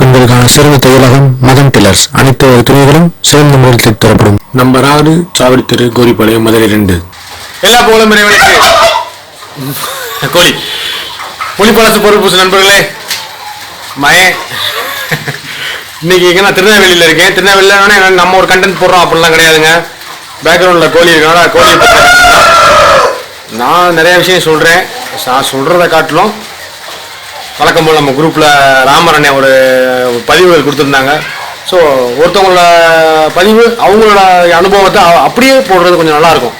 பெண்களுக்கான சிறந்த தையலகம் மதன் டில்லர்ஸ் அனைத்து வகை துணிகளும் சிறந்த முறையில் தரப்படும். நம்பர் ஆறு சாவடி தெரு கோரிப்பாளையம் மதுரை ரெண்டு எல்லா புகழும் இறைவனுக்கு. கோழி. புலி பழசு பொருள் பூசு நண்பர்களே. மயே இன்னைக்கு எங்க நான் திருநெல்வேலியில் இருக்கேன் திருநெல்வேலியில் நம்ம ஒரு கண்டென்ட் போடுறோம். அப்படிலாம் கிடையாதுங்க. பேக்ரவுண்டில் கோழி இருக்கனால கோழி நான் நிறைய விஷயம் சொல்கிறேன் நான் சொல்கிறத காட்டிலும் வழக்கம் போல் நம்ம குரூப்பில் ராமரண்ணே ஒரு பதிவுகள் கொடுத்துருந்தாங்க. ஸோ ஒருத்தவங்களோட பதிவு அவங்களோட அனுபவத்தை அப்படியே போடுறது கொஞ்சம் நல்லாயிருக்கும்.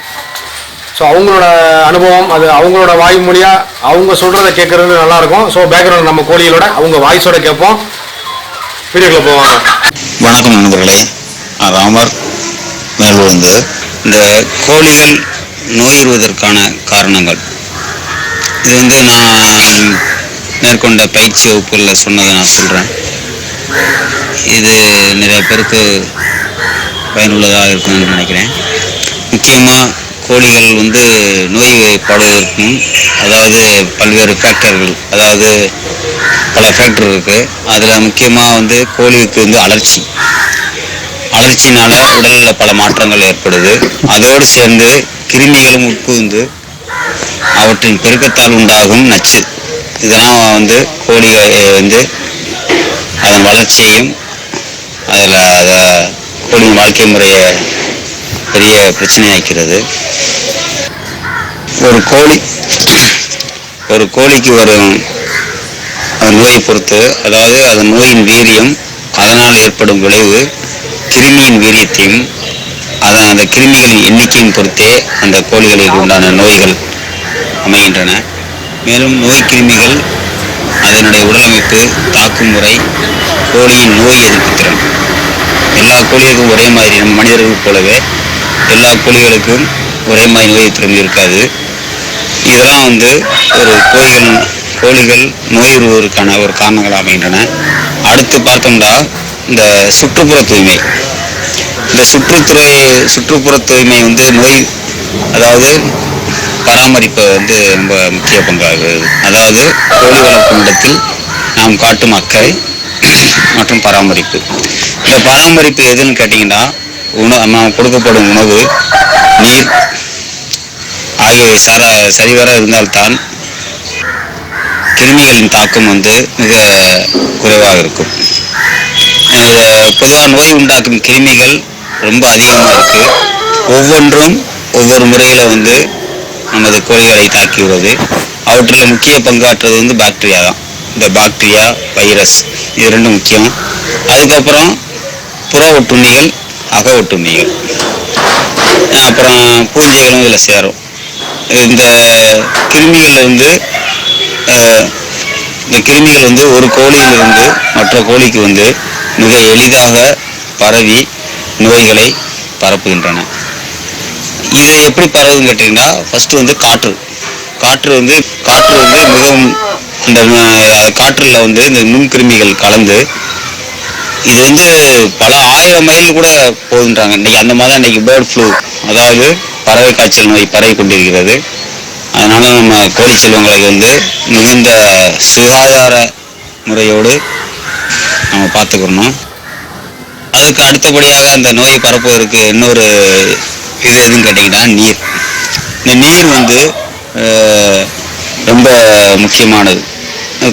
ஸோ அவங்களோட அனுபவம் அது அவங்களோட வாய் மொழியாக அவங்க சொல்கிறத கேட்குறது நல்லாயிருக்கும். ஸோ பேக்ரவுண்ட் நம்ம கோழிகளோட அவங்க வாய்ஸோட கேட்போம். வீடியோக்குள்ள போவாங்க. வணக்கம் நண்பர்களே. ராமர். மேல்விழுந்து இந்த கோழிகள் நோயுறுவதற்கான காரணங்கள். இது வந்து நான் மேற்கொண்ட பயிற்சி வகுப்புகளில் சொன்னதை நான் சொல்கிறேன் இது நிறைய பேருக்கு பயனுள்ளதாக இருக்கும்னு நினைக்கிறேன். முக்கியமாக கோழிகள் வந்து நோய் நோய்வாய்ப்படுவதற்கும் அதாவது பல்வேறு ஃபேக்டர்கள் அதாவது பல ஃபேக்டர் இருக்குது அதில் முக்கியமாக வந்து கோழிக்கு வந்து அலர்ச்சி. அலர்ச்சினால உடலில் பல மாற்றங்கள் ஏற்படுது. அதோடு சேர்ந்து கிருமிகளும் உட்புகுந்து அவற்றின் பெருக்கத்தால் உண்டாகும் நச்சு. இதெல்லாம் வந்து கோழி வந்து அதன் வளர்ச்சியையும் அதில் அதை கோழியின் வாழ்க்கை முறையை பெரிய பிரச்சனையாக்கிறது ஒரு கோழி ஒரு கோழிக்கு வரும் அந்த நோயை பொறுத்து அதாவது அதன் நோயின் வீரியம் அதனால் ஏற்படும் விளைவு கிருமியின் வீரியத்தையும் அதன் அந்த கிருமிகளின் எண்ணிக்கையும் பொறுத்தே அந்த கோழிகளுக்கு உண்டான நோய்கள் அமைகின்றன. மேலும் நோய் கிருமிகள் அதனுடைய உடலமைப்பு தாக்கும் முறை கோழியின் நோய் எதிர்ப்பு திறன். எல்லா கோழிகளுக்கும் ஒரே மாதிரி மனிதர்கள் போலவே எல்லா கோழிகளுக்கும் ஒரே மாதிரி நோய் திறன் இருக்காது. இதெல்லாம் வந்து ஒரு கோழிகள் கோழிகள் நோயுறுவதற்கான ஒரு காரணங்கள் அமைகின்றன. அடுத்து பார்த்தோம்னா இந்த சுற்றுப்புற தூய்மை. இந்த சுற்றுத்துறை சுற்றுப்புற தூய்மை வந்து நோய் அதாவது பராமரிப்பு வந்து ரொம்ப முக்கிய பங்காகுது அதாவது கோழி வளர்க்கும் இடத்தில் நாம் காட்டும் அக்கறை மற்றும் பராமரிப்பு. இந்த பராமரிப்பு எதுன்னு கேட்டிங்கன்னா உணவு நாம் கொடுக்கப்படும் உணவு நீர் ஆகியவை சர சரிவர இருந்தால்தான் கிருமிகளின் தாக்கம் வந்து மிக குறைவாக இருக்கும். பொதுவாக நோய் உண்டாக்கும் கிருமிகள் ரொம்ப அதிகமாக இருக்குது ஒவ்வொன்றும் ஒவ்வொரு முறையில் வந்து நமது கோழிகளை தாக்கியுள்ளது. அவற்றில் முக்கிய பங்காற்றுறது வந்து பாக்டீரியா தான். இந்த பாக்டீரியா வைரஸ் இது ரெண்டும் முக்கியம். அதுக்கப்புறம் புற ஒட்டுண்ணிகள் அக ஒட்டுண்ணிகள். அப்புறம் பூஞ்சைகளும் இதில் சேரும். இந்த கிருமிகள் வந்து இந்த கிருமிகள் வந்து ஒரு கோழியிலிருந்து மற்ற கோழிக்கு வந்து மிக எளிதாக பரவி நோய்களை பரப்புகின்றன. இது எப்படி பரவுதுன்னு கேட்டிங்கன்னா ஃபஸ்ட்டு வந்து காற்று. காற்று வந்து காற்று வந்து மிகவும் இந்த காற்றில் வந்து இந்த நுண்கிருமிகள் கலந்து இது வந்து பல ஆயிரம் மைல் கூட போகுன்றாங்க இன்னைக்கு அந்த மாதிரி தான் இன்னைக்கு பேர்ட் ஃப்ளூ அதாவது பறவை காய்ச்சல் நோய் பரவி கொண்டிருக்கிறது. அதனால நம்ம கோழி செல்வங்களை வந்து மிகுந்த சுகாதார முறையோடு நம்ம பார்த்துக்கணும். அதுக்கு அடுத்தபடியாக அந்த நோயை பரப்புவதற்கு இன்னொரு இது எதுன்னு கேட்டிங்கன்னா நீர். இந்த நீர் வந்து ரொம்ப முக்கியமானது.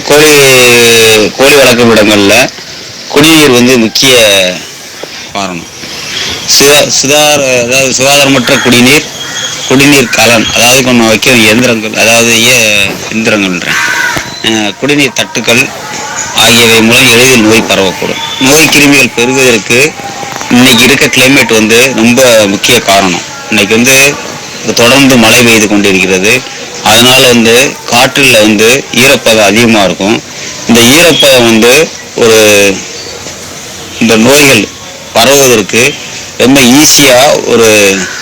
கோழி கோழி வளர்க்கும் இடங்களில் குடிநீர் வந்து முக்கிய காரணம். சுதா சுகாதார அதாவது சுகாதாரமற்ற குடிநீர் குடிநீர் கலன் அதாவது நம்ம வைக்கிற இயந்திரங்கள் அதாவது ஏ- குடிநீர் தட்டுக்கள் ஆகியவை மூலம் எளிதில் நோய் பரவக்கூடும். நோய் கிருமிகள் பெருகுவதற்கு இன்னைக்கு இருக்க கிளைமேட் வந்து ரொம்ப முக்கிய காரணம். இன்னைக்கு வந்து தொடர்ந்து மழை பெய்து கொண்டிருக்கிறது. அதனால வந்து காற்றில் வந்து ஈரப்பதம் அதிகமாக இருக்கும். இந்த ஈரப்பதம் வந்து ஒரு இந்த நோய்கள் பரவுவதற்கு ரொம்ப ஈஸியாக ஒரு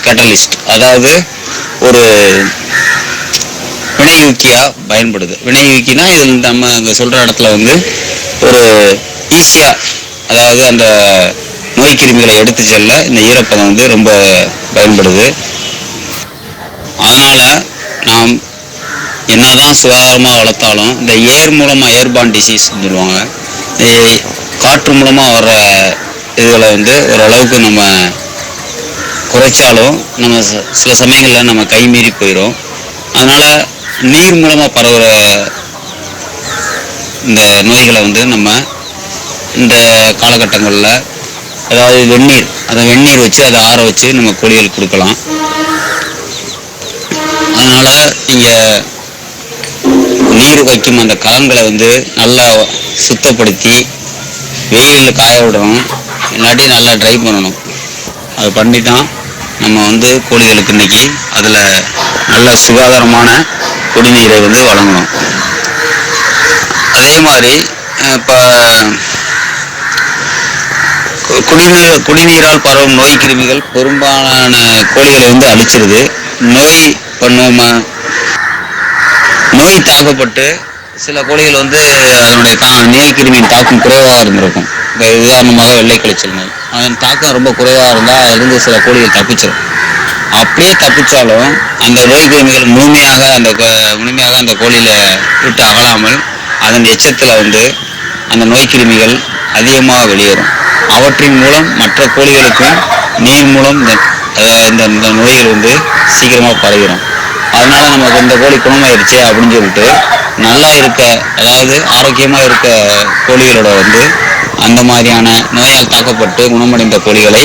கேட்டலிஸ்ட் அதாவது ஒரு வினையூக்கியாக பயன்படுது. வினையூக்கினா இதில் நம்ம இங்கே சொல்கிற இடத்துல வந்து ஒரு ஈஸியாக அதாவது அந்த நோய் கிருமிகளை எடுத்து செல்ல இந்த ஈரப்பதம் வந்து ரொம்ப பயன்படுது. அதனால் நாம் என்னதான் சுகாதாரமாக வளர்த்தாலும் இந்த ஏர் மூலமாக ஏர்பான் டிசீஸ் சொல்லுவாங்க காற்று மூலமாக வர்ற இதுகளை வந்து ஓரளவுக்கு நம்ம குறைச்சாலும் நம்ம ச- சில சமயங்களில் நம்ம கை மீறி போயிடும் அதனால் நீர் மூலமாக பரவுகிற இந்த நோய்களை வந்து நம்ம இந்த காலகட்டங்களில் அதாவது வெந்நீர் அதை வெந்நீர் வச்சு அதை ஆற வச்சு நம்ம கோழிகள் கொடுக்கலாம். அதனால் நீங்கள் நீர் வைக்கும் அந்த கலங்களை வந்து நல்லா சுத்தப்படுத்தி வெயிலில் காய விடணும். இல்லாட்டி நல்லா ட்ரை பண்ணணும். அது பண்ணி தான் நம்ம வந்து கோழிகளுக்கு இன்னைக்கு அதில் நல்ல சுகாதாரமான குடிநீரை வந்து வழங்கணும். அதே மாதிரி இப்போ குடிநீர் குடிநீரால் பரவும் நோய் கிருமிகள் பெரும்பாலான கோழிகளை வந்து அழிச்சிருது. நோய் பண்ணுவோம நோய் தாக்கப்பட்டு சில கோழிகள் வந்து அதனுடைய தா நோய் கிருமியின் தாக்கம் குறைவாக இருந்திருக்கும். இப்போ உதாரணமாக வெள்ளை கழிச்சல் நோய். அதன் தாக்கம் ரொம்ப குறைவாக இருந்தால் அதிலிருந்து சில கோழிகள் தப்பிச்சிடும் அப்படியே தப்பிச்சாலும் அந்த நோய் கிருமிகள் முழுமையாக அந்த முழுமையாக அந்த கோழியில விட்டு அகலாமல் அதன் எச்சத்தில் வந்து அந்த நோய் கிருமிகள் அதிகமாக வெளியேறும். அவற்றின் மூலம் மற்ற கோழிகளுக்கும் நீர் மூலம் இந்த இந்த இந்த நோய்கள் வந்து சீக்கிரமாக பரவிடும் அதனால நமக்கு இந்த கோழி குணமாயிருச்சு அப்படின்னு சொல்லிட்டு நல்லா இருக்க அதாவது ஆரோக்கியமாக இருக்க கோழிகளோட வந்து அந்த மாதிரியான நோயால் தாக்கப்பட்டு குணமடைந்த கோழிகளை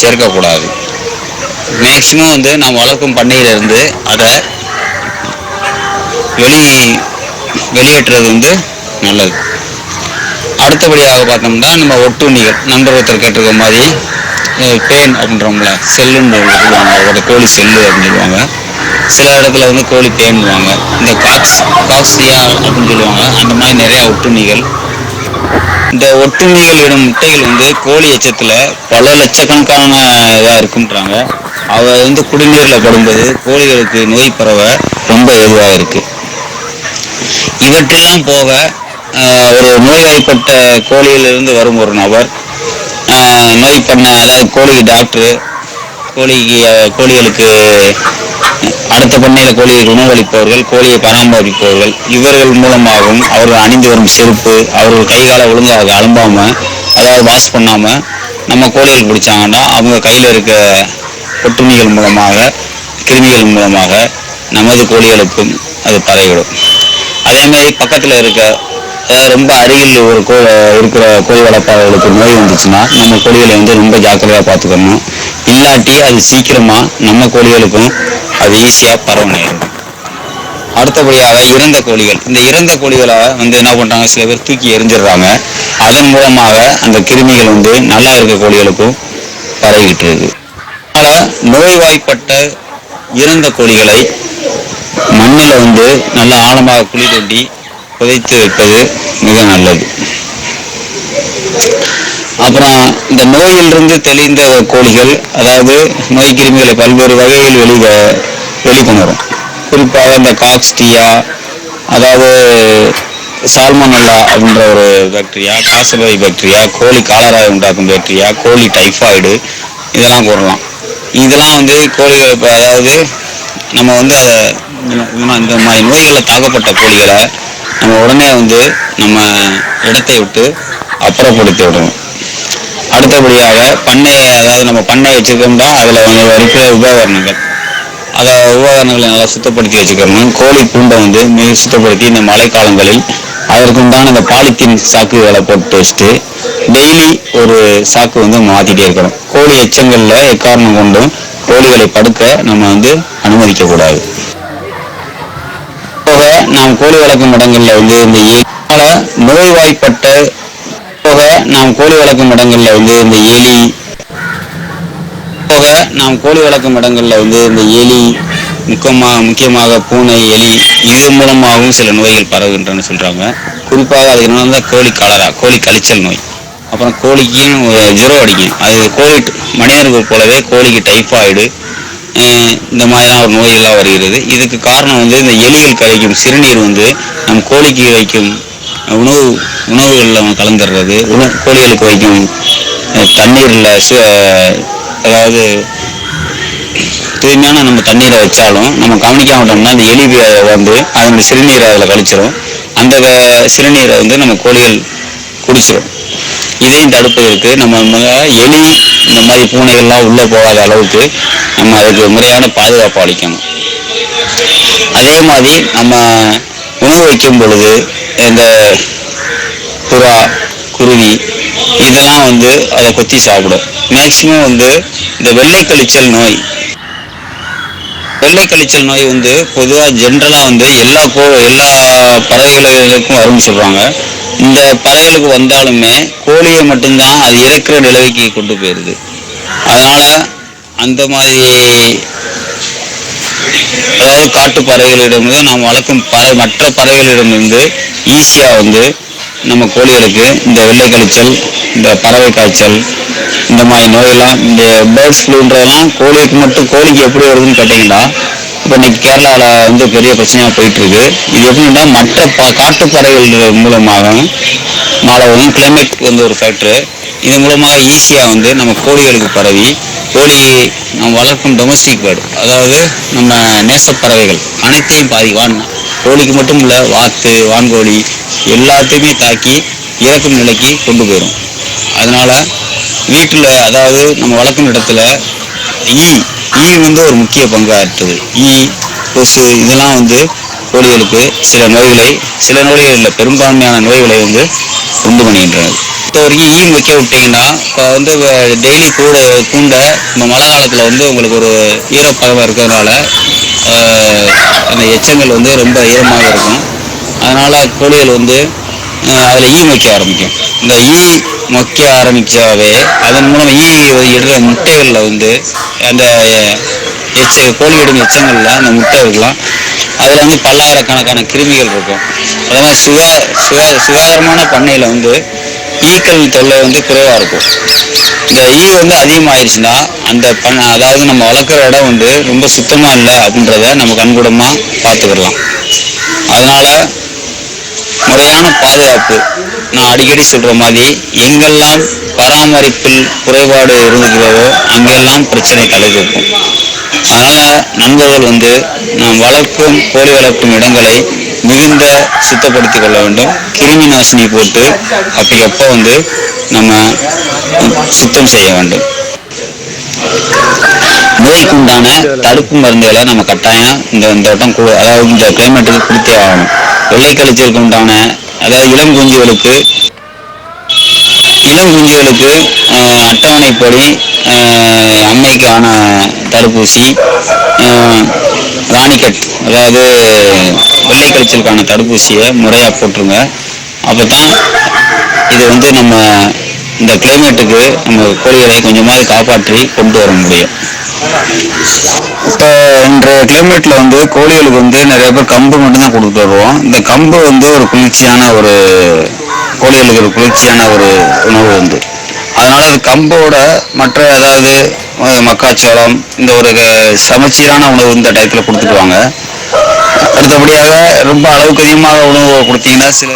சேர்க்கக்கூடாது. மேக்சிமம் வந்து நாம் வளர்க்கும் பண்ணையிலிருந்து அதை வெளி வெளியேற்றுறது வந்து நல்லது. அடுத்தபடியாக பார்த்தோம்னா நம்ம ஒட்டுண்ணிகள் நண்பர் ஒருத்தர் கேட்டிருக்க மாதிரி அஹ், பேன் அப்படின்றோம்ல செல்லுன்னு சொல்லுவாங்க. ஒரு கோழி செல்லு அப்படின்னு சொல்லுவாங்க. சில இடத்துல வந்து கோழி பேன்னுவாங்க இந்த காக்ஸ் காக்ஸியா அப்படின்னு சொல்லுவாங்க. அந்த மாதிரி நிறைய ஒட்டுண்ணிகள். இந்த ஒட்டுண்ணிகள் இடும் முட்டைகள் வந்து கோழி எச்சத்தில் பல லட்சக்கணக்கான இதாக இருக்குன்றாங்க. அவ வந்து குடிநீரில் படும்போது கோழிகளுக்கு நோய் பரவ ரொம்ப ஏதுவாக இருக்குது இவற்றெல்லாம் போக ஒரு நோய்வாய்ப்பட்ட கோழியிலிருந்து வரும் ஒரு நபர். நோய் பண்ண அதாவது கோழி டாக்டரு கோழிக்கு கோழிகளுக்கு அடுத்த பண்ணையில் கோழிகளுக்கு உணவளிப்பவர்கள் கோழியை பராமரிப்பவர்கள் இவர்கள் மூலமாகவும் அவர்கள் அணிந்து வரும் செருப்பு அவர்கள் கைகால ஒழுங்காக அலம்பாமல் அதாவது வாஷ் பண்ணாமல் நம்ம கோழிகள் பிடிச்சாங்கன்னா அவங்க கையில் இருக்க ஒற்றுமைகள் மூலமாக கிருமிகள் மூலமாக நமது கோழிகளுக்கும் அது பரவிடும் அதேமாதிரி பக்கத்தில் இருக்க ரொம்ப அருகில் ஒரு கோ இருக்கிற கோழி வளர்ப்பாளர்களுக்கு நோய் வந்துச்சுன்னா நம்ம கோழிகளை வந்து ரொம்ப ஜாக்கிரதையாக பார்த்துக்கணும். இல்லாட்டி அது சீக்கிரமாக நம்ம கோழிகளுக்கும் அது ஈஸியாக பரவ அடுத்தபடியாக இறந்த கோழிகள் இந்த இறந்த கோழிகளை வந்து என்ன பண்ணுறாங்க சில பேர் தூக்கி எரிஞ்சிடுறாங்க அதன் மூலமாக அந்த கிருமிகள் வந்து நல்லா இருக்க கோழிகளுக்கும் பரவிக்கிட்டு இருக்கு. அதனால் நோய்வாய்ப்பட்ட இறந்த கோழிகளை மண்ணில் வந்து நல்லா ஆழமாக குழி தோண்டி புதைத்து வைப்பது மிக நல்லது. அப்புறம் இந்த நோயிலிருந்து தெளிந்த கோழிகள் அதாவது நோய் கிருமிகளை பல்வேறு வகையில் வெளி வெளிக்கொணரும். குறிப்பாக இந்த காக்ஸ்டியா அதாவது சால்மனல்லா அப்படின்ற ஒரு பாக்டீரியா காசநோய் பாக்டீரியா கோழி காலராய் உண்டாக்கும் பாக்டீரியா கோழி டைஃபாய்டு இதெல்லாம் கூறலாம். இதெல்லாம் வந்து கோழிகள் இப்போ அதாவது நம்ம வந்து அதை இந்த- இந்த மாதிரி நோய்களில் தாக்கப்பட்ட கோழிகளை நம்ம உடனே வந்து நம்ம இடத்தை விட்டு அப்புறப்படுத்தி விடணும். அடுத்தபடியாக பண்ணை அதாவது நம்ம பண்ணை வச்சுருக்கோம்னா அதில் வந்து இருக்கிற உபகரணங்கள். அதை உபகரணங்களை நல்லா சுத்தப்படுத்தி வச்சுக்கணும். கோழி கூண்டை வந்து மிக சுத்தப்படுத்தி இந்த மழைக்காலங்களில் அதற்குண்டான இந்த பாலித்தீன் சாக்குகளை போட்டு வச்சுட்டு டெய்லி ஒரு சாக்கு வந்து மாற்றிட்டே இருக்கணும். கோழி எச்சங்களில் எக்காரணம் கொண்டும் கோழிகளை படுக்க நம்ம வந்து அனுமதிக்கக்கூடாது. நாம் கோழி வளர்க்கும் இடங்களில் வந்து இந்த ஏல நோய்வாய்ப்பட்ட போக நாம் கோழி வளர்க்கும் இடங்களில் வந்து இந்த எலி போக நாம் கோழி வளர்க்கும் இடங்களில் வந்து இந்த எலி முக்கியமாக முக்கியமாக பூனை எலி இது மூலமாகவும் சில நோய்கள் பரவுகின்றன சொல்கிறாங்க குறிப்பாக அது என்னன்னா கோழி காலரா கோழி கழிச்சல் நோய். அப்புறம் கோழிக்கும் ஒரு ஜுரம் அடிக்கும். அது கோழி மனிதர்கள் போலவே கோழிக்கு டைஃபாய்டு இந்த மாதிரியான ஒரு நோயெல்லாம் வருகிறது. இதுக்கு காரணம் வந்து இந்த எலிகள் கழிக்கும் சிறுநீர் வந்து நம் கோழிக்கு வைக்கும் உணவு உணவுகளில் கலந்துடுறது உணவு கோழிகளுக்கு வைக்கும் தண்ணீரில் சு- அதாவது தூய்மையான நம்ம தண்ணீரை வச்சாலும் நம்ம கவனிக்காம விட்டோம்னா இந்த எலி வந்து அதனுடைய சிறுநீரை அதில் கழிச்சிரும். அந்த சிறுநீரை வந்து நம்ம கோழிகள் குடிச்சிரும். இதையும் தடுப்பதற்கு நம்ம எலி இந்த மாதிரி பூனைகள்லாம் உள்ளே போகாத அளவுக்கு நம்ம அதுக்கு முறையான பாதுகாப்பு அளிக்கணும். அதே மாதிரி நம்ம உணவு வைக்கும் பொழுது இந்த புறா குருவி இதெல்லாம் வந்து அதை கொத்தி சாப்பிடும். மேக்சிமம் வந்து இந்த வெள்ளை கழிச்சல் நோய். வெள்ளை கழிச்சல் நோய் வந்து பொதுவாக ஜென்ரலாக வந்து எல்லா கோ எல்லா பறவைகளுக்கும் வரும்னு சொல்கிறாங்க இந்த பறவைகளுக்கு வந்தாலுமே கோழியை மட்டும்தான் அது இறக்குற நிலவைக்கு கொண்டு போயிடுது அதனால் அந்த மாதிரி அதாவது காட்டு பறவைகளிடமிருந்து நாம் வளர்க்கும் பற மற்ற பறவைகளிடமிருந்து ஈஸியாக வந்து நம்ம கோழிகளுக்கு இந்த வெள்ளை கழிச்சல் இந்த பறவை காய்ச்சல் இந்த மாதிரி நோயெல்லாம் இந்த பேர்ட்ஸ் ஃப்ளூன்றதெல்லாம் கோழிக்கு மட்டும் கோழிக்கு எப்படி வருதுன்னு கேட்டிங்கன்னா இப்போ இன்னைக்கு கேரளாவில் வந்து பெரிய பிரச்சனையாக போயிட்டுருக்கு. இது எப்படின்னா மற்ற ப காட்டு பறவைகள் மூலமாக மாலவும் கிளைமேட் வந்து ஒரு ஃபேக்டரு இது மூலமாக ஈஸியாக வந்து நம்ம கோழிகளுக்கு பரவி கோழி நம்ம வளர்க்கும் டொமஸ்டிக் பேர்டு அதாவது நம்ம நேசப்பறவைகள் அனைத்தையும் பாதி வான். கோழிக்கு மட்டும் இல்லை வாத்து வான்கோழி எல்லாத்தையுமே தாக்கி இறக்கும் நிலைக்கு கொண்டு போயிடும் அதனால் வீட்டில் அதாவது நம்ம வளர்க்கும் இடத்துல ஈ ஈ வந்து ஒரு முக்கிய பங்காற்றுது. ஈ கொசு இதெல்லாம் வந்து கோழிகளுக்கு சில நோய்களை சில நோய்கள் இல்லை பெரும்பான்மையான நோய்களை வந்து உண்டு பண்ணுகின்றன இப்போ வரைக்கும் ஈ வைக்க விட்டீங்கன்னா இப்போ வந்து டெய்லி கூட கூண்டை இந்த மழை காலத்தில் வந்து உங்களுக்கு ஒரு ஈரப்பதமாக இருக்கிறதுனால அந்த எச்சங்கள் வந்து ரொம்ப ஈரமாக இருக்கும். அதனால் கோழிகள் வந்து அதில் ஈ மொய்க்க ஆரம்பிக்கும். இந்த ஈ மொக்க ஆரம்பித்தாவே அதன் மூலம் ஈ இடுற முட்டைகளில் வந்து அந்த எச்ச கோழியிடும் எச்சங்களில் அந்த முட்டை இருக்கலாம். அதில் வந்து பல்லாயிரக்கணக்கான கிருமிகள் இருக்கும். அதே மாதிரி சுகா சுகா சுகாதாரமான பண்ணையில் வந்து ஈக்கள் தொல்லை வந்து குறைவாக இருக்கும். இந்த ஈ வந்து அதிகமாகிடுச்சுன்னா அந்த பண்ண அதாவது நம்ம வளர்க்குற இடம் வந்து ரொம்ப சுத்தமாக இல்லை அப்படின்றத நம்ம கண்கூடமாக பார்த்துக்கிடலாம் அதனால் முறையான பாதுகாப்பு நான் அடிக்கடி சொல்கிற மாதிரி எங்கெல்லாம் பராமரிப்பில் குறைபாடு இருந்துக்கிறதோ அங்கெல்லாம் பிரச்சனை தலைதூக்கும் அதனால நண்பர்கள் வந்து நாம் வளர்க்கும் கோழி வளர்க்கும் இடங்களை மிகுந்த சுத்தப்படுத்திக் கொள்ள வேண்டும். கிருமி நாசினி போட்டு அப்படி எப்போ வந்து நம்ம சுத்தம் செய்ய வேண்டும். நோய்க்கு உண்டான தடுப்பு மருந்துகளை நம்ம கட்டாயம் இந்த இந்த வட்டம் அதாவது இந்த கிளைமேட்டுக்கு கொடுத்தே ஆகணும். வெள்ளை கழிச்சலுக்கு உண்டான அதாவது இளம் குஞ்சுகளுக்கு இளம் குஞ்சுகளுக்கு அட்டவணைப்படி அம்மைக்கான தடுப்பூசி ராணிக்கட் அதாவது வெள்ளை கழிச்சலுக்கான தடுப்பூசியை முறையாக போட்டுருங்க. அப்போ தான் இது வந்து நம்ம இந்த கிளைமேட்டுக்கு நம்ம கோழிகளை கொஞ்சமாவது காப்பாற்றி கொண்டு வர முடியும். இப்போ இன்றைய கிளைமேட்டில் வந்து கோழிகளுக்கு வந்து நிறைய பேர் கம்பு மட்டும்தான் கொடுத்துட்டு வருவோம். இந்த கம்பு வந்து ஒரு குளிர்ச்சியான ஒரு கோழிகளுக்கு ஒரு குளிர்ச்சியான ஒரு உணவு வந்து அதனால அது கம்போட மற்ற ஏதாவது மக்காச்சோளம் இந்த ஒரு சமச்சீரான உணவு இந்த டயத்தில் கொடுத்துக்குவாங்க அடுத்தபடியாக ரொம்ப அளவுக்கு அதிகமாக உணவு கொடுத்தீங்கன்னா சில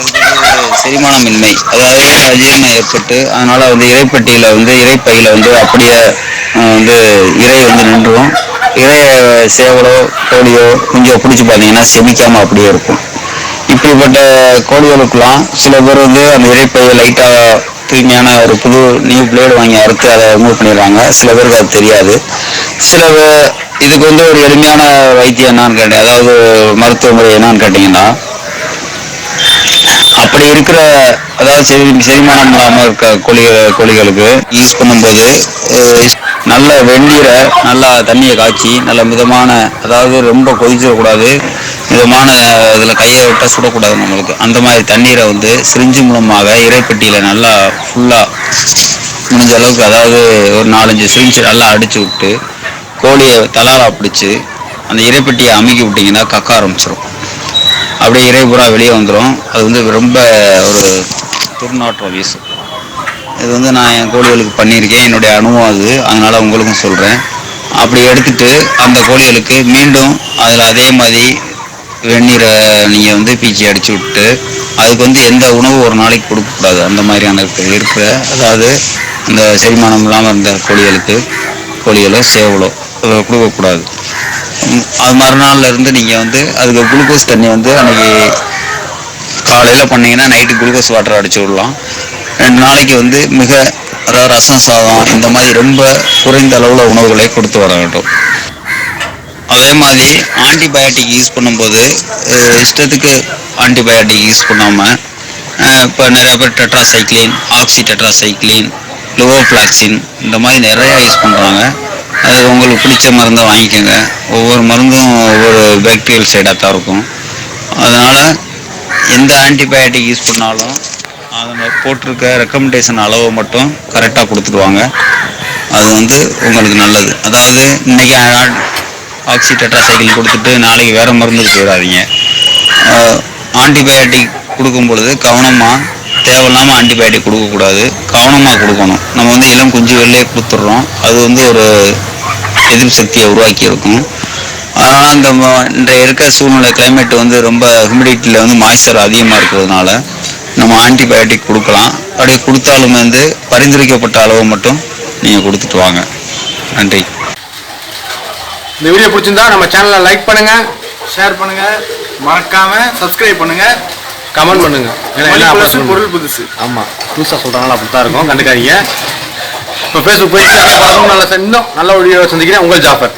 செரிமானமின்மை. அதாவது அஜீரணம் ஏற்பட்டு அதனால வந்து இறைப்பட்டியில வந்து இறைப்பையில வந்து அப்படியே வந்து இறை வந்து நின்றும் இறைய சேவலோ கோழியோ குஞ்சோ பிடிச்சி பார்த்தீங்கன்னா செமிக்காம அப்படியே இருக்கும். இப்படிப்பட்ட கோழிகளுக்கெல்லாம் சில பேர் வந்து அந்த இறைப்பையை லைட்டாக தூய்மையான ஒரு புது நியூ பிளேடு வாங்கி அறுத்து அதை ரிமூவ் பண்ணிடுவாங்க சில பேருக்கு அது தெரியாது. சில இதுக்கு வந்து ஒரு எளிமையான வைத்தியம் என்னான்னு கேட்டேன் அதாவது மருத்துவ முறை என்னான்னு கேட்டிங்கன்னா அப்படி இருக்கிற அதாவது செரி செரிமானம் இல்லாமல் இருக்க கோழி கோழிகளுக்கு யூஸ் பண்ணும்போது நல்ல வெந்நீரை நல்லா தண்ணியை காய்ச்சி நல்ல மிதமான அதாவது ரொம்ப கொதிச்சிடக்கூடாது. மிதமான இதில் கையை விட்டால் சுடக்கூடாது நம்மளுக்கு. அந்த மாதிரி தண்ணீரை வந்து சிரிஞ்சு மூலமாக இறைப்பெட்டியில் நல்லா ஃபுல்லாக முடிஞ்ச அளவுக்கு அதாவது ஒரு நாலஞ்சு சிரிஞ்சு நல்லா அடிச்சு விட்டு கோழியை தலாலா பிடிச்சி அந்த இறைப்பெட்டியை அமுக்கி விட்டிங்கன்னா கக்க ஆரம்பிச்சிடும் அப்படியே இறை பூரா வெளியே வந்துடும் அது வந்து ரொம்ப ஒரு துர்நாற்றம் வீசும் இது வந்து நான் என் கோழிகளுக்கு பண்ணியிருக்கேன். என்னுடைய அனுபவம் அது. அதனால் உங்களுக்கும் சொல்கிறேன் அப்படி எடுத்துட்டு அந்த கோழிகளுக்கு மீண்டும் அதில் அதே மாதிரி வெந்நீரை நீங்கள் வந்து பீச்சி அடிச்சு விட்டு அதுக்கு வந்து எந்த உணவு ஒரு நாளைக்கு கொடுக்கக்கூடாது? அந்த மாதிரியான இருக்க. இருக்கிற அதாவது அந்த செரிமானம் இல்லாமல் இருந்த கோழிகளுக்கு கோழிகளோ சேவலோ அதை கொடுக்கக்கூடாது. அது மறுநாள்ல இருந்து நீங்கள் வந்து அதுக்கு குளுக்கோஸ் தண்ணி வந்து அன்றைக்கி காலையில் பண்ணிங்கன்னா நைட்டு குளுக்கோஸ் வாட்டர் அடிச்சு விடலாம். ரெண்டு நாளைக்கு வந்து மிக அதாவது ரசம் சாதம் இந்த மாதிரி ரொம்ப குறைந்த அளவில் உணவுகளை கொடுத்து வர வேண்டும். அதே மாதிரி ஆன்டிபயோட்டிக் யூஸ் பண்ணும்போது இஷ்டத்துக்கு ஆன்டிபயோட்டிக் யூஸ் பண்ணாமல் இப்போ நிறையா பேர் டெட்ராசைக்ளின் ஆக்சி டெட்ராசைக்ளின் லுவோஃப்ளாக்சின் இந்த மாதிரி நிறையா யூஸ் பண்ணுறாங்க அது உங்களுக்கு பிடிச்ச மருந்தை வாங்கிக்கோங்க. ஒவ்வொரு மருந்தும் ஒவ்வொரு பேக்டீரியல் சைடாக தான் இருக்கும். அதனால் எந்த ஆன்டிபயோட்டிக் யூஸ் பண்ணாலும் அதில் போட்டிருக்க ரெக்கமெண்டேஷன் அளவை மட்டும் கரெக்டாக கொடுத்துருவாங்க அது வந்து உங்களுக்கு நல்லது. அதாவது இன்றைக்கி ஆக்சி டெட்ராசைக்கிள் கொடுத்துட்டு நாளைக்கு வேறு மருந்துக்கு போயிடாதீங்க ஆன்டிபயோட்டிக் கொடுக்கும் பொழுது கவனமாக தேவையில்லாமல் ஆன்டிபயோட்டிக் கொடுக்கக்கூடாது. கவனமாக கொடுக்கணும். நம்ம வந்து இளம் குஞ்சு வெளிலே கொடுத்துட்றோம். அது வந்து ஒரு எதிர்ப்பு சக்தியை உருவாக்கி இருக்கும் அதனால் இந்த இன்றைய இருக்க சூழ்நிலை கிளைமேட் வந்து ரொம்ப ஹியூமிடிட்டியில் வந்து மாய்ச்சர் அதிகமாக இருக்கிறதுனால நம்ம ஆன்டிபயோட்டிக் கொடுக்கலாம். அப்படியே கொடுத்தாலும் வந்து பரிந்துரைக்கப்பட்ட அளவு மட்டும் நீங்கள் கொடுத்துட்டு வாங்க. நன்றி. இந்த வீடியோ பிடிச்சிருந்தா நம்ம சேனலை லைக் பண்ணுங்க. ஷேர் பண்ணுங்க. மறக்காம சப்ஸ்கிரைப் பண்ணுங்க. கமெண்ட் பண்ணுங்க. ஏன்னா பொருள் புதுசு. ஆமாம் புதுசாக சொல்கிறாங்களா அப்படி தான் இருக்கும். கண்டுக்காதீங்க. இப்போ ஃபேஸ்புக் போய் பார்க்கணும் நல்ல இன்னும் நல்ல வீடியோ சந்திக்கிறேன். உங்கள் ஜாஃபர்.